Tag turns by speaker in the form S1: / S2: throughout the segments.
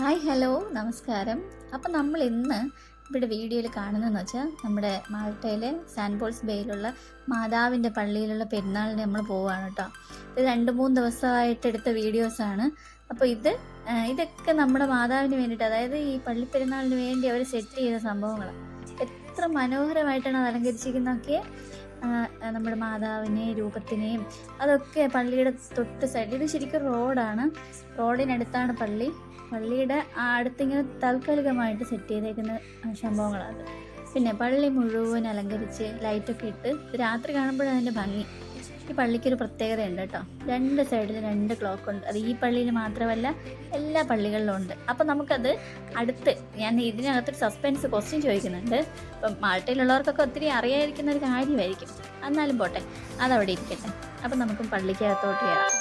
S1: Hi hello നമസ്കാരം. അപ്പം നമ്മൾ ഇന്ന് ഇവിടെ വീഡിയോയിൽ കാണുന്നതെന്ന് വെച്ചാൽ നമ്മുടെ മാൾട്ടയിലെ സാൻപോൾസ് ബേയിലുള്ള മാതാവിന്റെ പള്ളിയിലുള്ള പെരുന്നാളിന് നമ്മൾ പോവുകയാണ് കേട്ടോ. ഇത് രണ്ട് മൂന്ന് ദിവസമായിട്ട് എടുത്ത വീഡിയോസാണ് അപ്പോൾ ഇത് ഇതൊക്കെ നമ്മുടെ മാതാവിന് വേണ്ടിയിട്ട് അതായത് ഈ പള്ളി പെരുന്നാളിന് വേണ്ടി അവർ സെറ്റ് ചെയ്ത സംഭവങ്ങൾ എത്ര മനോഹരമായിട്ടാണ് അത് അലങ്കരിച്ചിരിക്കുന്നതൊക്കെ നമ്മുടെ മാതാവിനെ രൂപത്തിനെയും അതൊക്കെ പള്ളിയുടെ തൊട്ട് സൈഡിൽ ഇത് ശരിക്കും റോഡാണ്. റോഡിനടുത്താണ് പള്ളി. പള്ളിയുടെ അടുത്തിങ്ങനെ താൽക്കാലികമായിട്ട് സെറ്റ് ചെയ്തേക്കുന്ന സംഭവങ്ങളാണ്. പിന്നെ പള്ളി മുഴുവൻ അലങ്കരിച്ച് ലൈറ്റൊക്കെ ഇട്ട് രാത്രി കാണുമ്പോഴാണ് അതിന്റെ ഭംഗി. ഈ പള്ളിക്കൊരു പ്രത്യേകതയുണ്ട് കേട്ടോ. രണ്ട് സൈഡിൽ രണ്ട് ക്ലോക്ക് ഉണ്ട്. അത് ഈ പള്ളിയിൽ മാത്രമല്ല എല്ലാ പള്ളികളിലും ഉണ്ട്. അപ്പം നമുക്കത് അടുത്ത് ഞാൻ ഇതിനകത്തൊരു സസ്പെൻസ് ക്വസ്റ്റ്യൻ ചോദിക്കുന്നുണ്ട്. ഇപ്പം മാൾട്ടയിലുള്ളവർക്കൊക്കെ ഒത്തിരി അറിയാതിരിക്കുന്ന ഒരു കാര്യമായിരിക്കും. എന്നാലും പോട്ടെ അതവിടെ ഇരിക്കട്ടെ. അപ്പം നമുക്ക് പള്ളിക്കകത്തോട്ട് കയറാം.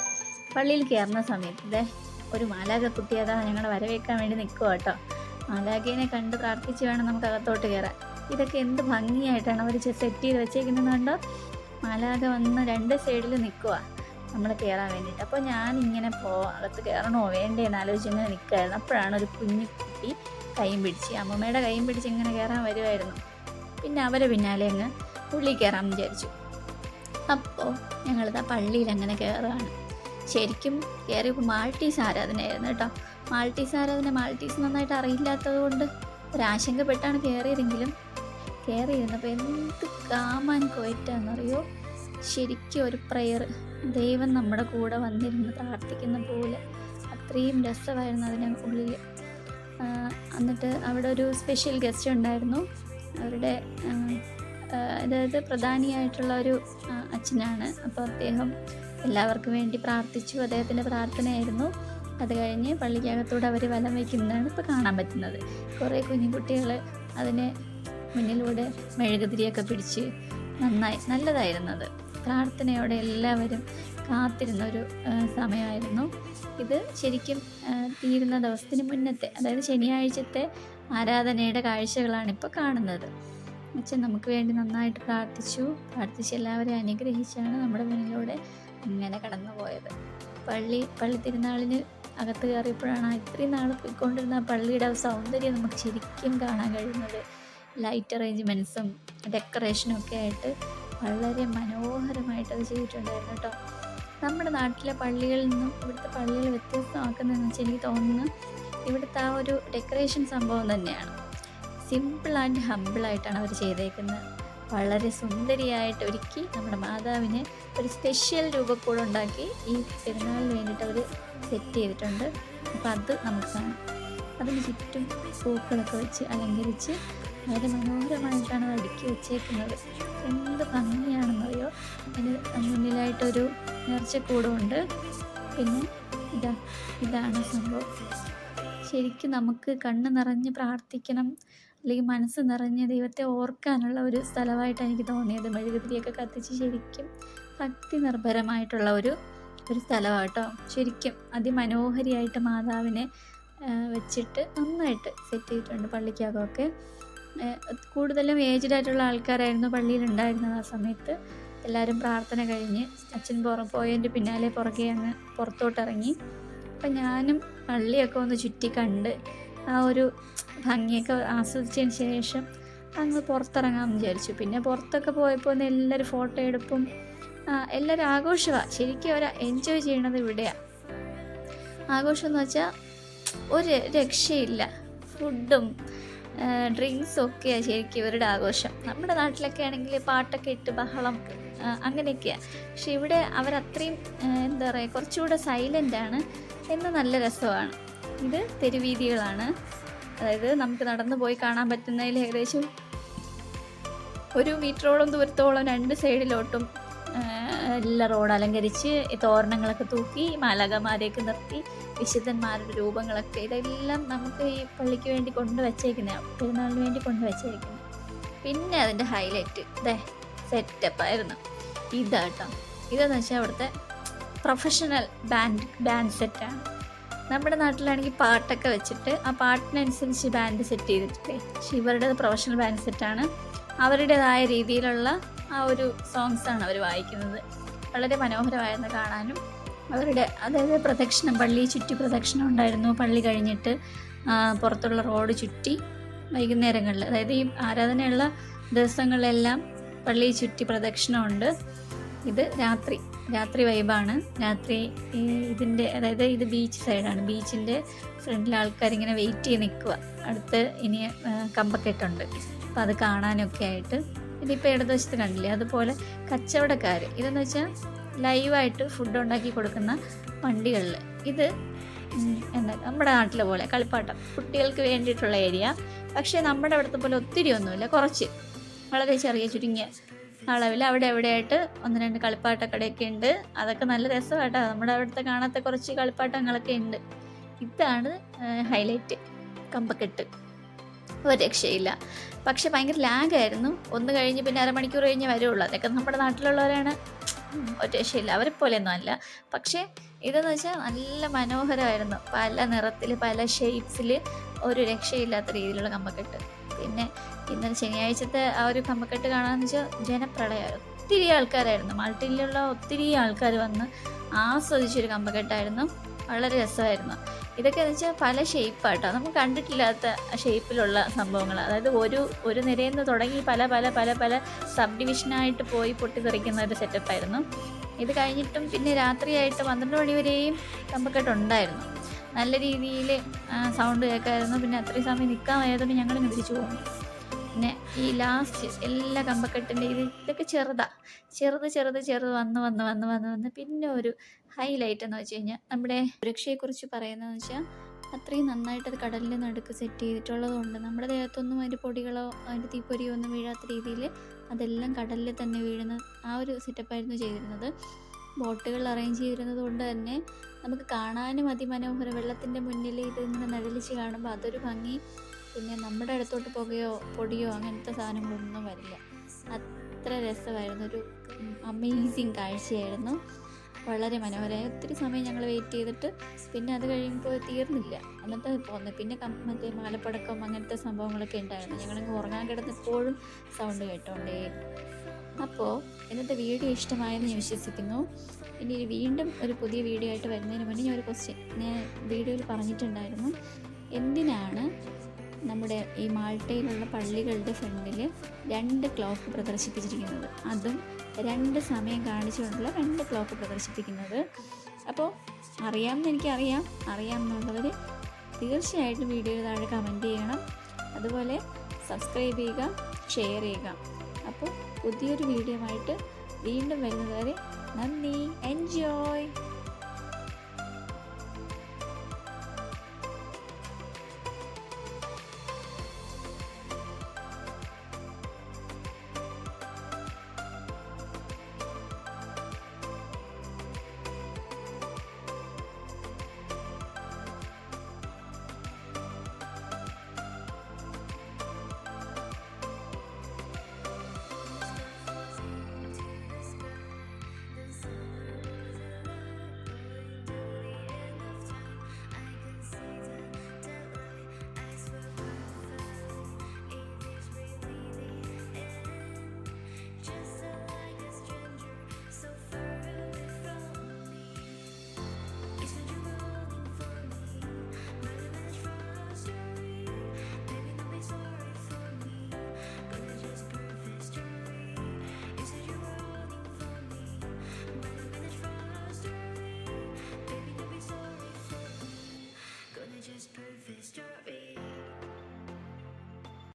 S1: പള്ളിയിൽ കയറുന്ന സമയത്ത് ഒരു മാലാക കുട്ടി അതാ ഞങ്ങളെ വരവേക്കാൻ വേണ്ടി നിൽക്കുക കേട്ടോ. മാലാഖേനെ കണ്ട് പ്രാർത്ഥിച്ച് വേണം നമുക്ക് അകത്തോട്ട് കയറാൻ. ഇതൊക്കെ എന്ത് ഭംഗിയായിട്ടാണ് അവർ സെറ്റ് ചെയ്ത് വെച്ചേക്കുന്നത് കണ്ടോ? മാലാഖ വന്ന് രണ്ട് സൈഡിൽ നിൽക്കുക നമ്മൾ കയറാൻ വേണ്ടിയിട്ട്. അപ്പോൾ ഞാൻ ഇങ്ങനെ പോ അകത്ത് കയറണോ വേണ്ടേ എന്ന് ആലോചിച്ച് ഇങ്ങനെ നിൽക്കുകയായിരുന്നു അപ്പോഴാണ് ഒരു കുഞ്ഞു കുട്ടി കൈയും പിടിച്ച് അമ്മമ്മയുടെ കൈയും പിടിച്ച് ഇങ്ങനെ കയറാൻ വരുമായിരുന്നു പിന്നെ അവരെ പിന്നാലെ അങ്ങ് ഉള്ളിൽ കയറാമെന്ന് വിചാരിച്ചു. അപ്പോൾ ഞങ്ങളിതാ പള്ളിയിൽ അങ്ങനെ കയറുകയാണ് ശരിക്കും കയറിയപ്പോൾ മാൾട്ടീസ് ആരാധനയായിരുന്നു കേട്ടോ. മാൾട്ടീസ് ആരാധന മാൾട്ടീസ് നന്നായിട്ട് അറിയില്ലാത്തത് കൊണ്ട് ഒരാശങ്കപ്പെട്ടാണ് കയറിയതെങ്കിലും കയറിയിരുന്നപ്പോൾ എന്ത് കാമാൻ കോയറ്റാന്നറിയോ ശരിക്കും ഒരു പ്രെയർ ദൈവം നമ്മുടെ കൂടെ വന്നിരുന്ന് പ്രാർത്ഥിക്കുന്ന പോലെ. അത്രയും രസമായിരുന്നു അതിന് ഉള്ളിൽ എന്നിട്ട് അവിടെ ഒരു സ്പെഷ്യൽ ഗസ്റ്റ് ഉണ്ടായിരുന്നു. അവരുടെ അതായത് പ്രധാനിയായിട്ടുള്ള ഒരു അച്ഛനാണ്. അപ്പോൾ അദ്ദേഹം എല്ലാവർക്കും വേണ്ടി പ്രാർത്ഥിച്ചു. അദ്ദേഹത്തിന്റെ പ്രാർത്ഥനയായിരുന്നു. അത് കഴിഞ്ഞ് പള്ളിക്കകത്തൂടെ അവർ വലം വയ്ക്കുന്നതാണ് ഇപ്പോൾ കാണാൻ പറ്റുന്നത്. കുറേ കുഞ്ഞുകുട്ടികൾ അതിനെ മുന്നിലൂടെ മെഴുകുതിരിയൊക്കെ പിടിച്ച് നന്നായി നല്ലതായിരുന്നു അത് പ്രാർത്ഥനയോടെ എല്ലാവരും കാത്തിരുന്ന ഒരു സമയമായിരുന്നു. ഇത് ശരിക്കും തീരുന്ന ദിവസത്തിന് മുന്നത്തെ അതായത് ശനിയാഴ്ചത്തെ ആരാധനയുടെ കാഴ്ചകളാണ് ഇപ്പോൾ കാണുന്നത്. അച്ഛൻ നമുക്ക് വേണ്ടി നന്നായിട്ട് പ്രാർത്ഥിച്ചു. പ്രാർത്ഥിച്ച് എല്ലാവരെയും അനുഗ്രഹിച്ചാണ് നമ്മുടെ മുന്നിലൂടെ ഇങ്ങനെ കടന്നു പോയത് പള്ളി പള്ളി തിരുനാളിന് അകത്ത് കയറിയപ്പോഴാണ് ഇത്രയും നാൾ പോയിക്കൊണ്ടിരുന്ന പള്ളിയുടെ സൗന്ദര്യം നമുക്ക് ശരിക്കും കാണാൻ കഴിയുന്നത്. ലൈറ്റ് അറേഞ്ച്മെന്റ്സും ഡെക്കറേഷനും ഒക്കെ ആയിട്ട് വളരെ മനോഹരമായിട്ട് ചെയ്തിട്ടുണ്ടായിരുന്നു കേട്ടോ. നമ്മുടെ നാട്ടിലെ പള്ളികളിൽ നിന്നും ഇവിടുത്തെ പള്ളികൾ വ്യത്യസ്തമാക്കുന്നതെന്ന് വെച്ചാൽ എനിക്ക് തോന്നുന്നു ഇവിടുത്തെ ആ ഒരു ഡെക്കറേഷൻ സംഭവം തന്നെയാണ്. സിമ്പിൾ ആൻഡ് ഹമ്പിളായിട്ടാണ് അവർ ചെയ്തേക്കുന്നത്. വളരെ സുന്ദരിയായിട്ട് ഒരുക്കി നമ്മുടെ മാതാവിനെ ഒരു സ്പെഷ്യൽ രൂപക്കൂടെ ഉണ്ടാക്കി ഈ പെരുന്നാളിന് വേണ്ടിയിട്ട് അവർ സെറ്റ് ചെയ്തിട്ടുണ്ട്. അപ്പോൾ അത് നമുക്ക് കാണാം. അതിന് ചുറ്റും പൂക്കളൊക്കെ വെച്ച് അലങ്കരിച്ച് വളരെ മനോഹരമായിട്ടാണ് അത് അടുക്കി വെച്ചേക്കുന്നത്. എന്ത് ഭംഗിയാണെന്നറിയോ? അതിന് മുന്നിലായിട്ടൊരു നേർച്ചക്കൂടമുണ്ട് പിന്നെ ഇതാ ഇതാണ് സംഭവം. ശരിക്കും നമുക്ക് കണ്ണ് നിറഞ്ഞ് പ്രാർത്ഥിക്കണം അല്ലെങ്കിൽ മനസ്സ് നിറഞ്ഞ് ദൈവത്തെ ഓർക്കാനുള്ള ഒരു സ്ഥലമായിട്ടാണ് എനിക്ക് തോന്നിയത്. മെഴുകുതിരിയൊക്കെ കത്തിച്ച് ശരിക്കും ഭക്തി നിർഭരമായിട്ടുള്ള ഒരു ഒരു സ്ഥലമാട്ടോ. ശരിക്കും അതിമനോഹരിയായിട്ട് മാതാവിനെ വെച്ചിട്ട് നന്നായിട്ട് സെറ്റ് ചെയ്തിട്ടുണ്ട് പള്ളിക്കകമൊക്കെ. കൂടുതലും ഏജ്ഡ് ആയിട്ടുള്ള ആൾക്കാരായിരുന്നു പള്ളിയിൽ ഉണ്ടായിരുന്നത് ആ സമയത്ത്. എല്ലാവരും പ്രാർത്ഥന കഴിഞ്ഞ് അച്ഛൻ പുറ പോയതിന്റെ പിന്നാലെ പുറകെ അങ്ങ് പുറത്തോട്ടിറങ്ങി. അപ്പം ഞാനും പള്ളിയൊക്കെ ഒന്ന് ചുറ്റി കണ്ട് ആ ഒരു ഭംഗിയൊക്കെ ആസ്വദിച്ചതിന് ശേഷം അങ്ങ് പുറത്തിറങ്ങാമെന്ന് വിചാരിച്ചു. പിന്നെ പുറത്തൊക്കെ പോയപ്പോൾ എല്ലാവരും ഫോട്ടോ എടുപ്പും എല്ലാവരും ആഘോഷമാണ് ശരിക്കും അവർ എൻജോയ് ചെയ്യണത് ഇവിടെയാണ് ആഘോഷം എന്ന് വെച്ചാൽ ഒരു രക്ഷയില്ല. ഫുഡും ഡ്രിങ്ക്സും ഒക്കെയാണ് ശരിക്കും ഇവരുടെ ആഘോഷം. നമ്മുടെ നാട്ടിലൊക്കെ ആണെങ്കിൽ പാട്ടൊക്കെ ഇട്ട് ബഹളം അങ്ങനെയൊക്കെയാണ് പക്ഷെ ഇവിടെ അവരത്രയും എന്താ പറയുക കുറച്ചുകൂടെ സൈലന്റ് ആണ്. എന്ന് നല്ല രസമാണ്. ഇത് തെരുവീതികളാണ്. അതായത് നമുക്ക് നടന്നു പോയി കാണാൻ പറ്റുന്നതിൽ ഏകദേശം ഒരു മീറ്ററോളം ദൂരത്തോളം രണ്ട് സൈഡിലോട്ടും എല്ലാ റോഡ് അലങ്കരിച്ച് തോരണങ്ങളൊക്കെ തൂക്കി മാലാകമാരെയൊക്കെ നിർത്തി വിശുദ്ധന്മാരുടെ രൂപങ്ങളൊക്കെ ഇതെല്ലാം നമുക്ക് ഈ പള്ളിക്ക് വേണ്ടി കൊണ്ടുവച്ചേക്കുന്നതാണ് പെരുന്നാളിന് വേണ്ടി കൊണ്ടുവച്ചേക്കുന്നത് പിന്നെ അതിന്റെ ഹൈലൈറ്റ് ഇതേ സെറ്റപ്പായിരുന്നു ഇതാട്ടോ. ഇതെന്ന് വെച്ചാൽ അവിടുത്തെ പ്രൊഫഷണൽ ബാൻഡ് ബാൻഡ് സെറ്റാണ് നമ്മുടെ നാട്ടിലാണെങ്കിൽ പാട്ടൊക്കെ വെച്ചിട്ട് ആ പാട്ടിനനുസരിച്ച് ബാൻഡ് സെറ്റ് ചെയ്തിട്ടില്ലേ? പക്ഷെ ഇവരുടേത് പ്രൊഫഷണൽ ബാൻഡ് സെറ്റാണ് അവരുടേതായ രീതിയിലുള്ള ആ ഒരു സോങ്സാണ് അവർ വായിക്കുന്നത്. വളരെ മനോഹരമായിരുന്നു കാണാനും. അവരുടെ അതായത് പ്രദക്ഷിണം പള്ളി ചുറ്റി പ്രദക്ഷിണം ഉണ്ടായിരുന്നു. പള്ളി കഴിഞ്ഞിട്ട് പുറത്തുള്ള റോഡ് ചുറ്റി വൈകുന്നേരങ്ങളിൽ അതായത് ഈ ആരാധനയുള്ള ദിവസങ്ങളിലെല്ലാം പള്ളി ചുറ്റി പ്രദക്ഷിണമുണ്ട്. ഇത് രാത്രി രാത്രി വൈബാണ് രാത്രി ഇതിന്റെ അതായത് ഇത് ബീച്ച് സൈഡാണ് ബീച്ചിന്റെ ഫ്രണ്ടിൽ ആൾക്കാർ ഇങ്ങനെ വെയിറ്റ് ചെയ്ത് നിൽക്കുക അടുത്ത് ഇനി കമ്പക്കെട്ടുണ്ട് അപ്പോൾ അത് കാണാനൊക്കെ ആയിട്ട് ഇതിപ്പോൾ ഇടതുവശത്ത് കണ്ടില്ലേ? അതുപോലെ കച്ചവടക്കാർ ഇതെന്ന് വെച്ചാൽ ലൈവായിട്ട് ഫുഡ് ഉണ്ടാക്കി കൊടുക്കുന്ന വണ്ടികളിൽ ഇത് എന്താ നമ്മുടെ നാട്ടിലെ പോലെ കളിപ്പാട്ടം. കുട്ടികൾക്ക് വേണ്ടിയിട്ടുള്ള ഏരിയ പക്ഷേ നമ്മുടെ അവിടുത്തെ പോലെ ഒത്തിരി ഒന്നുമില്ല. കുറച്ച്. വളരെ ചെറിയ ചുരുങ്ങിയ അളവിൽ അവിടെ എവിടെയായിട്ട് ഒന്ന് രണ്ട് കളിപ്പാട്ടക്കടയൊക്കെ ഉണ്ട്. അതൊക്കെ നല്ല രസമായിട്ടാണ് നമ്മുടെ അവിടുത്തെ കാണാത്ത കുറച്ച് കളിപ്പാട്ടങ്ങളൊക്കെ ഉണ്ട്. ഇതാണ് ഹൈലൈറ്റ് കമ്പക്കെട്ട്. ഒരു രക്ഷയില്ല. പക്ഷെ ഭയങ്കര ലാഗായിരുന്നു ഒന്ന് കഴിഞ്ഞ് പിന്നെ അരമണിക്കൂർ കഴിഞ്ഞ് വരുള്ളൂ. അതൊക്കെ നമ്മുടെ നാട്ടിലുള്ളവരാണ്. ഒരു രക്ഷയില്ല. അവരെ പോലെയൊന്നും അല്ല. പക്ഷേ ഇതെന്ന് വെച്ചാൽ നല്ല മനോഹരമായിരുന്നു. പല നിറത്തിൽ പല ഷേപ്സിൽ ഒരു രക്ഷയില്ലാത്ത രീതിയിലുള്ള കമ്പക്കെട്ട്. പിന്നെ ഇന്നലെ ശനിയാഴ്ചത്തെ ആ ഒരു കമ്പക്കെട്ട് കാണാന്ന് വെച്ചാൽ ജനപ്രളയമായിരുന്നു ഒത്തിരി ആൾക്കാരായിരുന്നു. മാൾട്ടിലുള്ള ഒത്തിരി ആൾക്കാർ വന്ന് ആസ്വദിച്ചൊരു കമ്പക്കെട്ടായിരുന്നു വളരെ രസമായിരുന്നു. ഇതൊക്കെ എന്ന് വെച്ചാൽ പല ഷേപ്പായിട്ടോ നമുക്ക് കണ്ടിട്ടില്ലാത്ത ഷേപ്പിലുള്ള സംഭവങ്ങൾ അതായത് ഒരു ഒരു നിരയിൽ നിന്ന് തുടങ്ങി പല പല പല പല സബ് ഡിവിഷനായിട്ട് പോയി പൊട്ടിത്തെറിക്കുന്ന ഒരു സെറ്റപ്പായിരുന്നു. ഇത് കഴിഞ്ഞിട്ടും പിന്നെ രാത്രിയായിട്ട് പന്ത്രണ്ട് മണി വരെയും കമ്പക്കെട്ടുണ്ടായിരുന്നു നല്ല രീതിയിൽ സൗണ്ട് കേൾക്കായിരുന്നു പിന്നെ അത്രയും സമയം നിൽക്കാൻ വയ്യാത്തതുകൊണ്ട് ഞങ്ങൾ തിരിച്ചു പോകുന്നു പിന്നെ ഈ ലാസ്റ്റ് എല്ലാ കമ്പക്കെട്ടിന്റെ ഇത് ഇതൊക്കെ ചെറുതാ. ചെറുത് ചെറുത് ചെറുത് വന്ന് വന്ന് വന്ന് വന്ന് വന്ന് പിന്നെ ഒരു ഹൈലൈറ്റ് എന്ന് വെച്ച് കഴിഞ്ഞാൽ നമ്മുടെ സുരക്ഷയെക്കുറിച്ച് പറയുന്നതെന്ന് വെച്ചാൽ അത്രയും നന്നായിട്ട് അത് കടലിന്റെ നടുക്ക് സെറ്റ് ചെയ്തിട്ടുള്ളത് കൊണ്ട് നമ്മുടെ ദേഹത്തൊന്നും അതിന്റെ പൊടികളോ അതിന്റെ തീപ്പൊരിയോ ഒന്നും വീഴാത്ത രീതിയിൽ അതെല്ലാം കടലിൽ തന്നെ വീഴുന്ന ആ ഒരു സെറ്റപ്പായിരുന്നു ചെയ്തിരുന്നത്. ബോട്ടുകൾ അറേഞ്ച് ചെയ്തിരുന്നത് കൊണ്ട് തന്നെ നമുക്ക് കാണാനും അതിമനോഹരം. വെള്ളത്തിന്റെ മുന്നിൽ ഇത് ഇങ്ങനെ നഴലിച്ച് കാണുമ്പോൾ അതൊരു ഭംഗി. പിന്നെ നമ്മുടെ അടുത്തോട്ട് പുകയോ പൊടിയോ അങ്ങനത്തെ സാധനങ്ങളൊന്നും വരില്ല. അത്ര രസമായിരുന്നു. ഒരു അമേസിങ് കാഴ്ചയായിരുന്നു. വളരെ മനോഹരമായി. ഒത്തിരി സമയം ഞങ്ങൾ വെയിറ്റ് ചെയ്തിട്ട് പിന്നെ അത് കഴിയുമ്പോൾ തീർന്നില്ല. എന്നിട്ട് പോന്നു. പിന്നെ മറ്റേ മാലപ്പടക്കം അങ്ങനത്തെ സംഭവങ്ങളൊക്കെ ഉണ്ടായിരുന്നു. ഞങ്ങളിങ്ങ് ഉറങ്ങാൻ കിടന്നപ്പോഴും സൗണ്ട് കേട്ടോണ്ടേ. അപ്പോൾ ഇന്നത്തെ വീഡിയോ ഇഷ്ടമായെന്ന് ഞാൻ വിശ്വസിക്കുന്നു. ഇനി വീണ്ടും ഒരു പുതിയ വീഡിയോ ആയിട്ട് വരുന്നതിന് മുന്നേ ഞാൻ ഒരു ക്വസ്റ്റ്യൻ ഞാൻ വീഡിയോയിൽ പറഞ്ഞിട്ടുണ്ടായിരുന്നു. എന്തിനാണ് നമ്മുടെ ഈ മാൾട്ടയിലുള്ള പള്ളികളുടെ ഫ്രണ്ടിൽ രണ്ട് ക്ലോക്ക് പ്രദർശിപ്പിച്ചിരിക്കുന്നത്? അതും രണ്ട് സമയം കാണിച്ചുകൊണ്ടുള്ള രണ്ട് ക്ലോക്ക് പ്രദർശിപ്പിക്കുന്നത്. അപ്പോൾ അറിയാമെന്ന് എനിക്കറിയാം. അറിയാമെന്നുള്ളവർ തീർച്ചയായിട്ടും വീഡിയോ താഴെ കമന്റ് ചെയ്യണം. അതുപോലെ സബ്സ്ക്രൈബ് ചെയ്യുക ഷെയർ ചെയ്യുക. പുതിയൊരു വീഡിയോ ആയിട്ട് വീണ്ടും വരുന്നതുവരെ നന്ദി എൻജോയ്